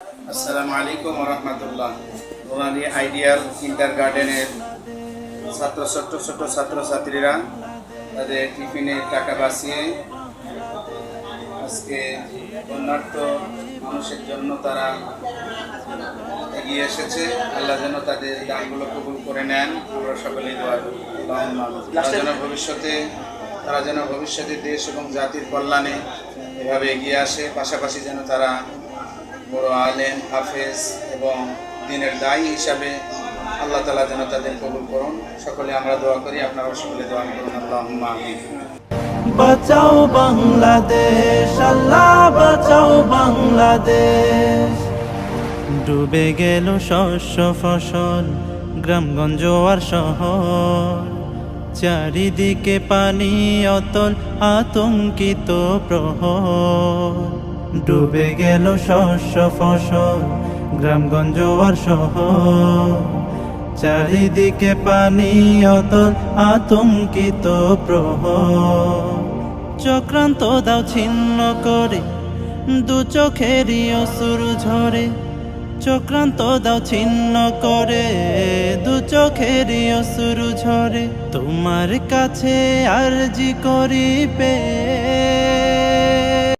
আসসালামু আলাইকুম রহমতুল্লাহ নোরানি আইডিয়াল কিন্ডার গার্ডেনের ছাত্র ছোট্ট ছোট ছাত্রছাত্রীরা তাদের টিফিনের টাকা বাঁচিয়ে আজকে বন্যার্থ মানুষের জন্য তারা এগিয়ে এসেছে। আল্লাহ যেন তাদের দানগুলো কবুল করে নেন। আমরা সকলেই দোয়া যেন ভবিষ্যতে তারা যেন ভবিষ্যতে দেশ এবং জাতির কল্যাণে এভাবে এগিয়ে আসে পাশাপাশি যেন তারা বড় আলেম, হাফেজ এবং দিনের দায়ী হিসাবে আল্লাহ তালা যেন তাদের কবুল করুন। সকলে আমরা দোয়া করি আপনারা সকলে দোয়া করুন। আল্লাহ বাঁচাও বাংলাদেশ, আল্লাহ বাঁচাও বাংলাদেশ। ডুবে গেল শস্য ফসল, গ্রামগঞ্জ আর শহর। চারিদিকে পানি, অতল আতঙ্কিত প্রহর। ডুবে গেল শস্য ফসল, গ্রামগঞ্জ আর শহর। চারিদিকে পানি, অতল আতঙ্কিত প্রহ চক্রান্ত দাও ছিন্ন করে, দু চোখেরই অসুর ঝরে। চক্রান্ত দাও ছিন্ন করে, দু চোখেরই অসুর ঝরে। তোমার কাছে আরজি করি পে